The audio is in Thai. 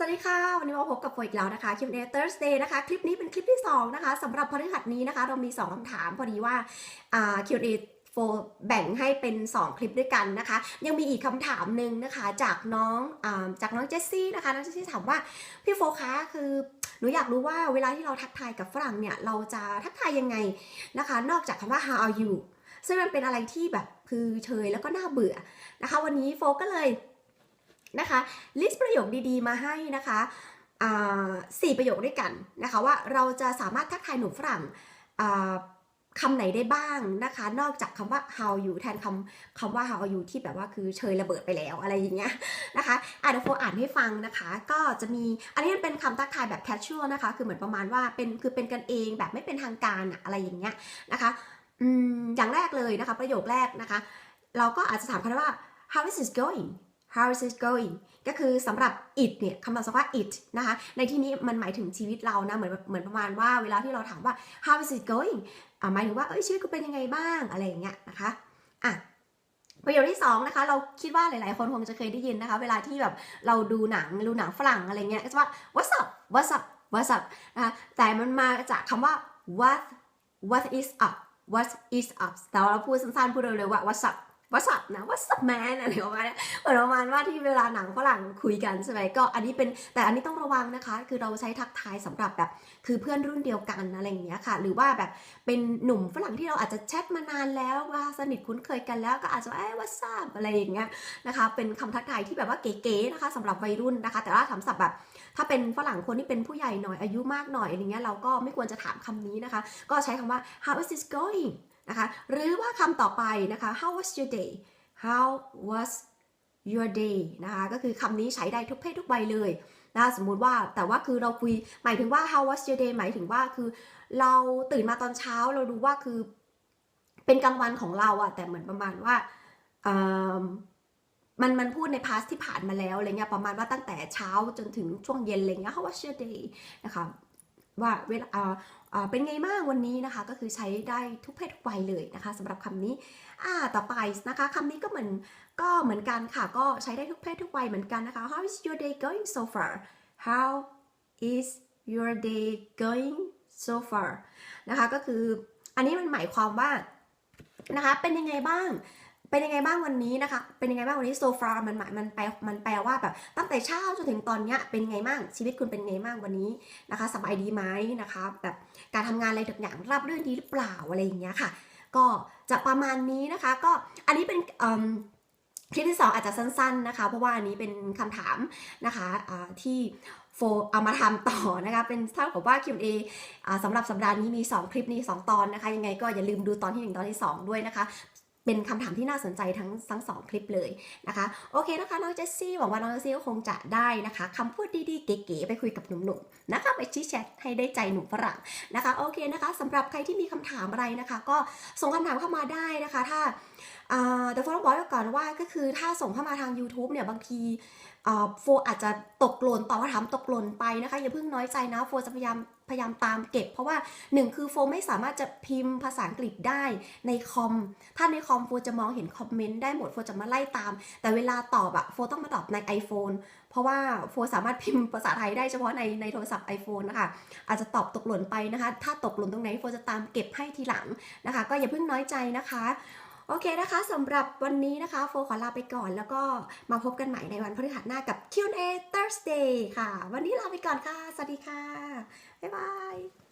สวัสดีค่ะ วันนี้มาพบกับโฟอีกแล้วนะคะ Q&A Thursday นะคะ คลิปนี้เป็นคลิปที่ 2 นะคะสำหรับพฤหัสนี้นะคะ เรามี 2คำถามพอดีว่า Q&A โฟแบ่งให้เป็น 2 คลิปด้วยกันนะคะ ยังมีอีกคำถามหนึ่งนะคะ จากน้องอาจากน้องเจสซี่นะคะน้องเจสซี่ถามว่าพี่โฟคะคือหนูอยากรู้ว่าเวลาที่เราทักทายกับฝรั่งเนี่ย เราจะทักทายยังไงนะคะ นอกจากคำว่า how are you ซึ่งมันเป็นอะไรที่แบบคือเชยแล้วก็น่าเบื่อนะคะ วันนี้โฟก็เลย นะคะลิสต์ประโยคดีๆมาให้นะคะสี่ประโยคด้วยกันนะคะว่าเราจะสามารถทักทายหนุ่มฝรั่งคำไหนได้บ้างนะคะ นอกจากคำว่า how you แทนคำคำว่า how are you ที่แบบว่าคือเชยระเบิดไปแล้วอะไรอย่างเงี้ยนะคะอะเดี๋ยวโฟอ่านให้ฟังนะคะ ก็จะมีอันนี้เป็นคำทักทายแบบ casual นะคะ คือเหมือนประมาณว่าเป็นคือเป็นกันเองแบบไม่เป็นทางการอะอะไรอย่างเงี้ยนะคะอืมอย่างแรกเลยนะคะ ประโยคแรกนะคะ เราก็อาจจะถามเขาว่า how is it going how is it going ก็คือสำหรับ it เนี่ยคำตอบว่า it นะคะ ในที่นี้มันหมายถึงชีวิตเรานะ เหมือนเหมือนประมาณว่าเวลาที่เราถามว่า how is it going อ่าหมายถึงว่าเอ้ยชีวิตกูเป็นยังไงบ้างอะไรอย่างเงี้ยนะคะอะประโยคที่สองนะคะเราคิดว่าหลาย ๆ คนคงจะเคยได้ยินนะคะ เวลาที่แบบเราดูหนังดูหนังฝรั่งอะไรเงี้ยก็จะว่า what's up what's up what's up นะคะแต่มันมาจากคำว่า what what is up what is up แต่ว่าเราพูดสั้นๆพูดเร็วๆว่า what's up what's up นะ what's up man อะไรประมาณนี้เหมือนประมาณว่าที่เวลาหนังฝรั่งคุยกันใช่ไหมก็อันนี้เป็นแต่อันนี้ต้องระวังนะคะ คือเราใช้ทักทายสำหรับแบบคือเพื่อนรุ่นเดียวกันอะไรอย่างเงี้ยค่ะ หรือว่าแบบเป็นหนุ่มฝรั่งที่เราอาจจะแชทมานานแล้วว่าสนิทคุ้นเคยกันแล้วก็อาจจะเอ้ย what's up อะไรอย่างเงี้ยนะคะ เป็นคำทักทายที่แบบว่าเก๋ๆนะคะสำหรับวัยรุ่นนะคะ แต่ว่าถามสับแบบ ถ้าเป็นฝรั่งคนที่เป็นผู้ใหญ่หน่อยอายุมากหน่อยอะไรเงี้ยเราก็ไม่ควรจะถามคำนี้นะคะ ก็ใช้คำว่า how is this going นะคะ หรือว่าคำต่อไปนะคะ how was your day how was your day นะคะก็คือคำนี้ใช้ได้ทุกเพศทุกวัยเลยนะคะสมมุติว่าแต่ว่าคือเราคุยหมายถึงว่า how was your day หมายถึงว่าคือเราตื่นมาตอนเช้าเรารู้ว่าคือเป็นกลางวันของเราอะแต่เหมือนประมาณว่ามมันมันพูดในพาสที่ผ่านมาแล้วอะไรเงี้ยประมาณว่าตั้งแต่เช้าจนถึงช่วงเย็นอะไรเงี้ย how was your day นะคะ ว่าเวลาเป็นไงบ้างวันนี้นะคะ ก็คือใช้ได้ทุกเพศทุกวัยเลยนะคะสำหรับคำนี้อ่าต่อไปนะคะคำนี้ก็เหมือนก็เหมือนกันค่ะ ก็ใช้ได้ทุกเพศทุกวัยเหมือนกันนะคะ How is your day going so far How is your day going so far นะคะก็คืออันนี้มันหมายความว่านะคะเป็นยังไงบ้าง เป็นยังไงบ้างวันนี้นะคะ เป็นยังไงบ้างวันนี้ so far มันหมายมันแปลมันแปลว่าแบบตั้งแต่เช้าจนถึงตอนเนี้ยเป็นไงบ้างชีวิตคุณเป็นไงบ้างวันนี้นะคะสบายดีไหมนะคะแบบการทำงานอะไรทุกอย่างราบเรื่นดีหรือเปล่าอะไรอย่างเงี้ยค่ะ ก็จะประมาณนี้นะคะ ก็อันนี้เป็นคลิปที่สองอาจจะสั้น ๆนะคะ เพราะว่าอันนี้เป็นคำถามนะคะอ่าที่โฟเอามาทำต่อนะคะเป็นเท่ากับว่า Q&A อ่าสำหรับสัปดาห์นี้มี 2 คลิปนี้ 2 ตอนนะคะ ยังไงก็อย่าลืมดูตอนที่ 1 ตอนที่ 2 ด้วยนะคะ เป็นคำถามที่น่าสนใจทั้งทั้งสองคลิปเลยนะคะ โอเคนะคะน้องเจสซี่หวังว่าน้องเจสซี่ก็คงจะได้นะคะคำพูดดีๆเก๋ๆไปคุยกับหนุ่มๆนะคะไปชี้แชทให้ได้ใจหนุ่มฝรั่งนะคะโอเคนะคะสำหรับใครที่มีคำถามอะไรนะคะ ก็ส่งคำถามเข้ามาได้นะคะ ถ้าอ่าแต่ฟต้องบอกก่อนว่าก็คือถ้าส่งเข้ามาทาง YouTube เนี่ยบางทีอ่าโฟอาจจะตกหล่นตอบคำถามตกหล่นไปนะคะอย่าเพิ่งน้อยใจนะโฟจะพยายาม พยายามตามเก็บ เพราะว่าหนึ่งคือโฟไม่สามารถจะพิมพ์ภาษาอังกฤษได้ในคอม ถ้าในคอมโฟจะมองเห็นคอมเมนต์ได้หมดโฟจะมาไล่ตาม แต่เวลาตอบอะโฟต้องมาตอบใน iPhone เพราะว่าโฟสามารถพิมพ์ภาษาไทยได้เฉพาะในในโทรศัพท์ iPhone นะคะ อาจจะตอบตกหล่นไปนะคะ ถ้าตกหล่นตรงไหนโฟจะตามเก็บให้ทีหลังนะคะ ก็อย่าเพิ่งน้อยใจนะคะ โอเคนะคะสำหรับวันนี้นะคะโฟขอลาไปก่อนแล้วก็มาพบกันใหม่ในวันพฤหัสหน้ากับ Q&A Thursday ค่ะ วันนี้ลาไปก่อนค่ะ สวัสดีค่ะ บ๊ายบาย